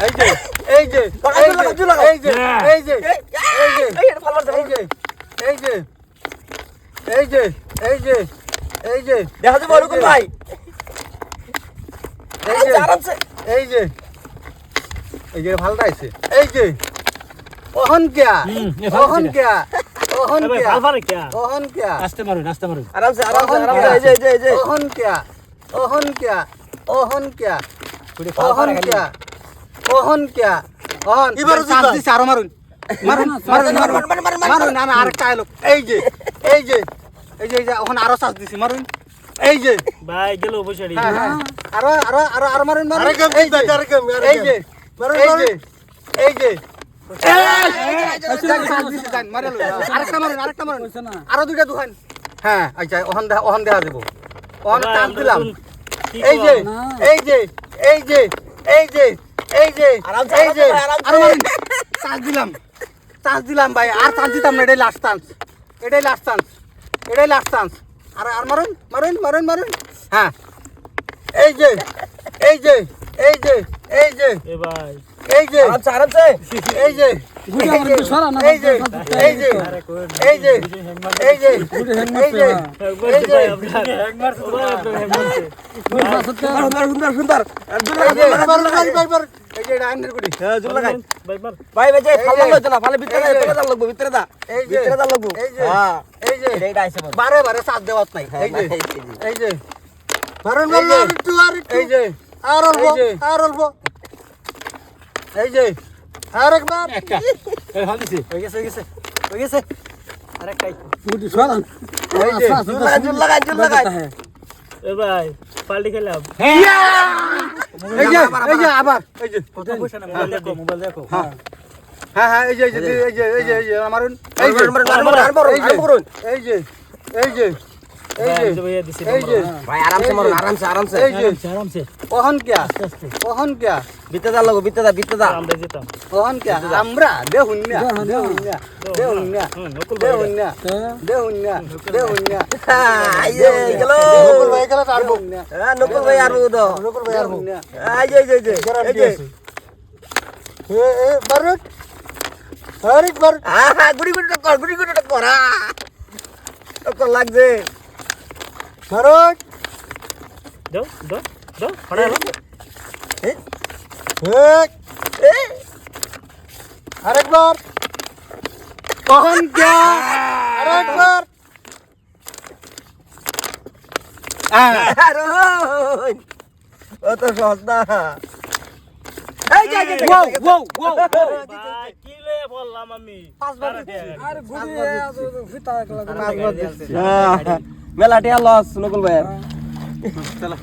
এই যে এই যে এই যে। এই যে এই যে এই যে এই যে এই যে এই যে দেখা যাবে ওরকম ভাই এই যে আরামসে এই যে এই যে ভালটা আছে এই যে ওহন কিয়া ভালো ওহন। কিয়া ওহন কিয়া ভালো ওহন কিয়া আস্তে মারুন আস্তে মারুন আরামসে আরামসে ওহন আরামসে এই যে এই যে এই যে ওহন কিয়া ওহন কিয়া ওহন কিয়া ভালো ওহন কিয়া ওহন কিয়া? ওহন এবার। দিছে আরও মারুন। মারুন মারুন মারুন মারুন, না না আরেকটা এলো এই যে এই যে এই যে এই যে ওখানে আরও চান্স দিছি। মারুন। এই যে। ভাই গেল বসে হ্যাঁ হ্যাঁ। আরও আরও আরও আরও মারুন মারুন। এই যে আরেকম, আরেকম। এই যে মারুন, এই মারুন। এই যে। আরেকটা মারুন আরেকটা মারুন। আরও দুইটা দুখান হ্যাঁ আচ্ছা ওখান দেখা ওখান দেখা দেবো। দিলাম। এই যে এই যে এই যে এই যে। এই যে এই যে চান্স দিলাম চান্স দিলাম ভাই আর চান্স দিতাম না এটাই লাস্ট চান্স এটাই লাস্ট চান্স এটাই লাস্ট চান্স আর আর মারুন মারুন মারুন মারুন। হ্যাঁ এই যে এই যে এই যে এই যে এ ভাই। এই যে আরামসে আরামসে এই যে এই যে এই যে এই যে আরে কোন এই যে এই যে এই যে এই যে হ্যাং মারছে ভাই আপনার হ্যাং মারছে সুন্দর সুন্দর সুন্দর আর জোরে এই যে লাগাই, মারুন, লাগাই, মারুন, মারুন। এই যে এটা আইনের গুড়ি হ্যাঁ জোরে লাগাই ভাই মার ভাই ভাই যে এই ফাল যে। লাগল না ফালে ভিতরে এই যে। ভিতরে দা লাগবো ভিতরে দা এই যে ভিতরে দা লাগবো এই যে হ্যাঁ এই যে এটা এটা আইছে বল বারে বারে চাপ দেওয়াত নাই হ্যাঁ, এই যে। মারুন আর একটু আর একটু এই যে আর অল্প আর অল্প এই যে আর একবার একটা এ ভালো দিছে হয়ে গেছে হয়ে গেছে হয়ে গেছে আরেকটাই এই যে জোর লাগাই জোর লাগাই এ ভাই পাল্টি খেলাম এই যে এই যে আবার এই যে কথা বসে না মোবাইল দেখো মোবাইল দেখো হ্যাঁ হ্যাঁ হ্যাঁ এই যে এই যে এই যে এই যে মারুন এই যে মারুন, মারুন, মারুন, মারুন, এই যে এই যে এই যে এই ভাই আরামসে মারুন আরামসে আরামসে। আরামসে ওহন কিয়া ওহন কিয়া ভিতরে দা লাগবো ভিতরে দা ভিতরে দা আমরা যেতাম। ওহন কিয়া আমরা? দেহুন না দেহুন না। দেহুন না হুম নকুল ভাই। দেহুন না দেহুন না দেহুন না। এই গেল। নকুল ভাই গেল তারবো হ্যাঁ নকুল ভাই আর উদো নকুল ভাই আরবো এই যে এই যে, এই যে এ এ বারুক আরেক বার আহা গুড়ি গুড়ি কর গুড়ি গুড়ি কর। টক্কর লাগছে। বারুক দাও দাও দাও ফড়া এক এ আরেকবার কখন কে আরেকবার আরোহন অত সহজ না এই যে এই যে, এই বললাম আমি। পাঁচবার আরে পাঁচবার দিচ্ছি। হ্যাঁ, লস নকুল ভাই চলো।